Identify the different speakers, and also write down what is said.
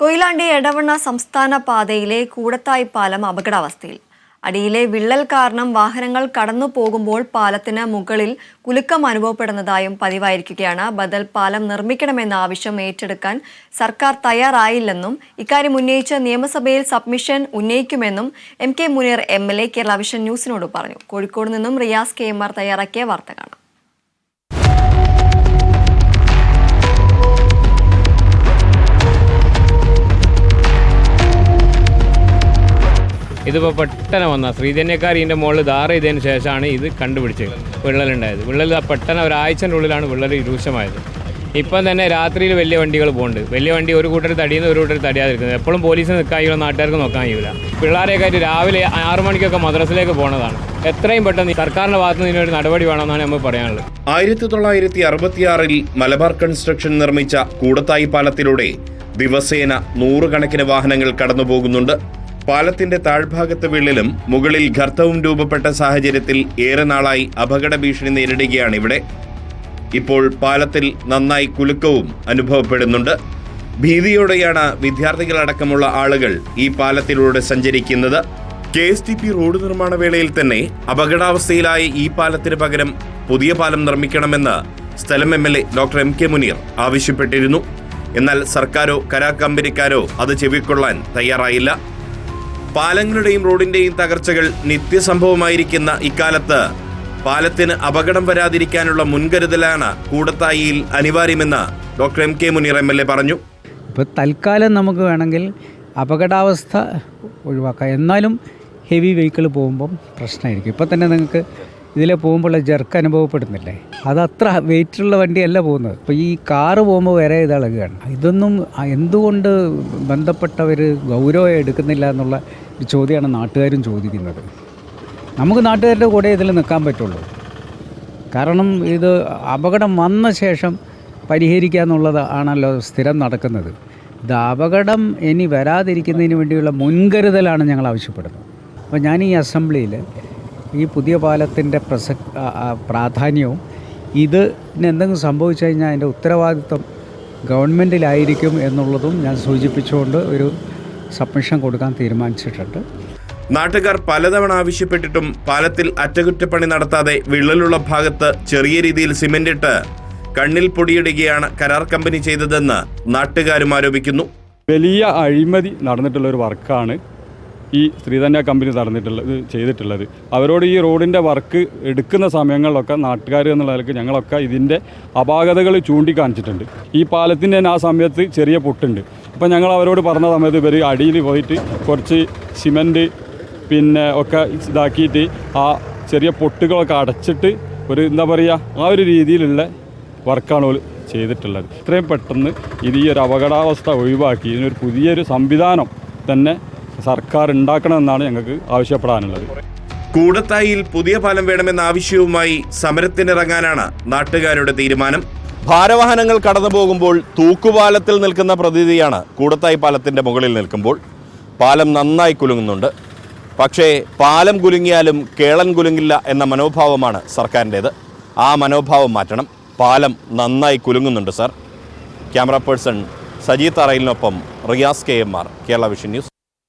Speaker 1: കൊയിലാണ്ടി എടവണ്ണ സംസ്ഥാന പാതയിലെ കൂടത്തായി പാലം അപകടാവസ്ഥയിൽ. അടിയിലെ വിള്ളൽ കാരണം വാഹനങ്ങൾ കടന്നു പോകുമ്പോൾ പാലത്തിന് മുകളിൽ കുലുക്കം അനുഭവപ്പെടുന്നതായും പതിവായിരിക്കുകയാണ്. ബദൽ പാലം നിർമ്മിക്കണമെന്ന ആവശ്യം ഏറ്റെടുക്കാൻ സർക്കാർ തയ്യാറായില്ലെന്നും ഇക്കാര്യം ഉന്നയിച്ച് നിയമസഭയിൽ submission ഉന്നയിക്കുമെന്നും M K Muneer M L A Kerala vision ന്യൂസിനോട് പറഞ്ഞു. കോഴിക്കോട് നിന്നും റിയാസ് കെ എം ആർ തയ്യാറാക്കിയ വാർത്ത കാണാം.
Speaker 2: ഇതിപ്പോൾ പെട്ടെന്ന് വന്ന. ശ്രീധന്യക്കാർ ഇതിന്റെ മുകളിൽ ധാര ചെയ്തതിന് ശേഷമാണ് ഇത് കണ്ടുപിടിച്ചത്. വിള്ളലുണ്ടായത്. വിള്ളൽ പെട്ടെന്ന് ഒരാഴ്ചന്റെ ഉള്ളിലാണ് വിള്ളൽ രൂക്ഷമായത്. ഇപ്പം തന്നെ രാത്രിയിൽ വലിയ വണ്ടികൾ പോകുന്നുണ്ട് വലിയ വണ്ടി ഒരു കൂട്ടർ തടിയുന്ന ഒരു കൂട്ടർ തടിയാതിരിക്കുന്നത്. എപ്പോഴും പോലീസിന് നിൽക്കാൻ നാട്ടുകാർക്ക് നോക്കാൻ കഴിയില്ല. പിള്ളേരെയൊക്കെ രാവിലെ ആറു മണിക്കൊക്കെ മദ്രസിലേക്ക് പോകുന്നതാണ് എത്രയും പെട്ടെന്ന് സർക്കാരിന്റെ ഭാഗത്ത് നിന്ന് ഇതിനൊരു നടപടി വേണമെന്നാണ് നമ്മൾ പറയാനുള്ളത്.
Speaker 3: ആയിരത്തി തൊള്ളായിരത്തി അറുപത്തിയാറിൽ മലബാർ കൺസ്ട്രക്ഷൻ നിർമ്മിച്ച കൂടത്തായി പാലത്തിലൂടെ ദിവസേന നൂറുകണക്കിന് വാഹനങ്ങൾ കടന്നുപോകുന്നുണ്ട്. പാലത്തിന്റെ താഴ്ഭാഗത്ത് വിള്ളലും മുകളിൽ ഗർത്തവും രൂപപ്പെട്ട സാഹചര്യത്തിൽ ഏറെ നാളായി അപകട ഭീഷണി നേരിടുകയാണ് ഇവിടെ. ഇപ്പോൾ പാലത്തിൽ നന്നായി കുലുക്കവും അനുഭവപ്പെടുന്നുണ്ട്. ഭീതിയോടെയാണ് വിദ്യാർത്ഥികളടക്കമുള്ള ആളുകൾ ഈ പാലത്തിലൂടെ സഞ്ചരിക്കുന്നത്. K S T P road നിർമ്മാണ വേളയിൽ തന്നെ അപകടാവസ്ഥയിലായ ഈ പാലത്തിന് പകരം പുതിയ പാലം നിർമ്മിക്കണമെന്ന് സ്ഥലം M L A doctor M K Muneer ആവശ്യപ്പെട്ടിരുന്നു. എന്നാൽ സർക്കാരോ കരാർ കമ്പനിക്കാരോ അത് ചെവിക്കൊള്ളാൻ തയ്യാറായില്ല. പാലങ്ങളുടെയും റോഡിന്റെയും തകർച്ചകൾ നിത്യസംഭവമായിരിക്കുന്ന ഇക്കാലത്ത് പാലത്തിന് അപകടം വരാതിരിക്കാനുള്ള മുൻകരുതലാണ് കൂടത്തായിയിൽ അനിവാര്യമെന്ന് doctor M K Muneer M L A പറഞ്ഞു.
Speaker 4: ഇപ്പോൾ തൽക്കാലം നമുക്ക് വേണമെങ്കിൽ അപകടാവസ്ഥ ഒഴിവാക്കാം. എന്നാലും ഹെവി വെഹിക്കിൾ പോകുമ്പം പ്രശ്നമായിരിക്കും. ഇപ്പോൾ തന്നെ നിങ്ങൾക്ക് ഇതിൽ പോകുമ്പോൾ ജർക്ക് അനുഭവപ്പെടുന്നില്ലേ? അത് അത്ര വെയിറ്റുള്ള വണ്ടിയല്ല പോകുന്നത്. ഇപ്പോൾ ഈ കാറ് പോകുമ്പോൾ വേറെ ഇതളകുകയാണ് ഇതൊന്നും എന്തുകൊണ്ട് ബന്ധപ്പെട്ടവർ ഗൗരവം എടുക്കുന്നില്ല എന്നുള്ള ഒരു ചോദ്യമാണ് നാട്ടുകാരും ചോദിക്കുന്നത്. നമുക്ക് നാട്ടുകാരുടെ കൂടെ ഇതിൽ നിൽക്കാൻ പറ്റുള്ളൂ. കാരണം ഇത് അപകടം വന്ന ശേഷം പരിഹരിക്കുക എന്നുള്ളത് ആണല്ലോ സ്ഥിരം നടക്കുന്നത്. ഇത് അപകടം ഇനി വരാതിരിക്കുന്നതിന് വേണ്ടിയുള്ള മുൻകരുതലാണ് ഞങ്ങൾ ആവശ്യപ്പെടുന്നത്. അപ്പോൾ ഞാൻ ഈ അസംബ്ലിയിൽ ഈ പുതിയ പാലത്തിന്റെ ആ, പ്രാധാന്യവും ഇതിന് എന്തെങ്കിലും സംഭവിച്ചു കഴിഞ്ഞാൽ അതിന്റെ ഉത്തരവാദിത്വം ഗവൺമെന്റിലായിരിക്കും എന്നുള്ളതും ഞാൻ സൂചിപ്പിച്ചുകൊണ്ട് ഒരു സബ്മിഷൻ കൊടുക്കാൻ തീരുമാനിച്ചിട്ടുണ്ട്.
Speaker 3: നാട്ടുകാർ പലതവണ ആവശ്യപ്പെട്ടിട്ടും പാലത്തിൽ അറ്റകുറ്റപ്പണി നടത്താതെ വിള്ളലുള്ള ഭാഗത്ത് ചെറിയ രീതിയിൽ സിമന്റ് ഇട്ട് കണ്ണിൽ പൊടിയിടുകയാണ് കരാർ കമ്പനി ചെയ്തതെന്ന് നാട്ടുകാരും ആരോപിക്കുന്നു.
Speaker 5: വലിയ അഴിമതി നടന്നിട്ടുള്ള ഒരു വർക്കാണ് ഈ ശ്രീധന്യ കമ്പനി നടന്നിട്ടുള്ളത് ചെയ്തിട്ടുള്ളത്. അവരോട് ഈ റോഡിന്റെ വർക്ക് എടുക്കുന്ന സമയങ്ങളിലൊക്കെ നാട്ടുകാർ എന്നുള്ള നിലയ്ക്ക് ഞങ്ങളൊക്കെ ഇതിന്റെ അപാകതകൾ ചൂണ്ടിക്കാണിച്ചിട്ടുണ്ട്. ഈ പാലത്തിന്റെ തന്നെ ആ സമയത്ത് ചെറിയ പൊട്ടുണ്ട്. അപ്പോൾ ഞങ്ങൾ അവരോട് പറഞ്ഞ സമയത്ത് ഇവർ അടിയിൽ പോയിട്ട് കുറച്ച് സിമന്റ് പിന്നെ ഒക്കെ ഇതാക്കിയിട്ട് ആ ചെറിയ പൊട്ടുകളൊക്കെ അടച്ചിട്ട് ഒരു എന്താ പറയുക ആ ഒരു രീതിയിലുള്ള വർക്കാണ് അവർ ചെയ്തിട്ടുള്ളത്. ഇത്രയും പെട്ടെന്ന് ഇത് ഈ ഒരു അപകടാവസ്ഥ ഒഴിവാക്കി ഇതിനൊരു പുതിയൊരു സംവിധാനം തന്നെ സർക്കാർ ഉണ്ടാക്കണമെന്നാണ് ഞങ്ങൾക്ക് ആവശ്യപ്പെടാനുള്ളത്.
Speaker 3: കൂടത്തായിൽ പുതിയ പാലം വേണമെന്ന ആവശ്യവുമായി സമരത്തിനിറങ്ങാനാണ് നാട്ടുകാരുടെ തീരുമാനം. ഭാരവാഹനങ്ങൾ കടന്നു പോകുമ്പോൾ തൂക്കുപാലത്തിൽ നിൽക്കുന്ന പ്രതീതിയാണ് കൂടത്തായി പാലത്തിന്റെ മുകളിൽ നിൽക്കുമ്പോൾ. പാലം നന്നായി കുലുങ്ങുന്നുണ്ട്. പക്ഷേ പാലം കുലുങ്ങിയാലും കേളൻ കുലുങ്ങില്ല എന്ന മനോഭാവമാണ് സർക്കാരിന്റേത്. ആ മനോഭാവം മാറ്റണം. പാലം നന്നായി കുലുങ്ങുന്നുണ്ട് sir. Camera person Saji തറയിലിനൊപ്പം Riyas K M R Kerala vision news.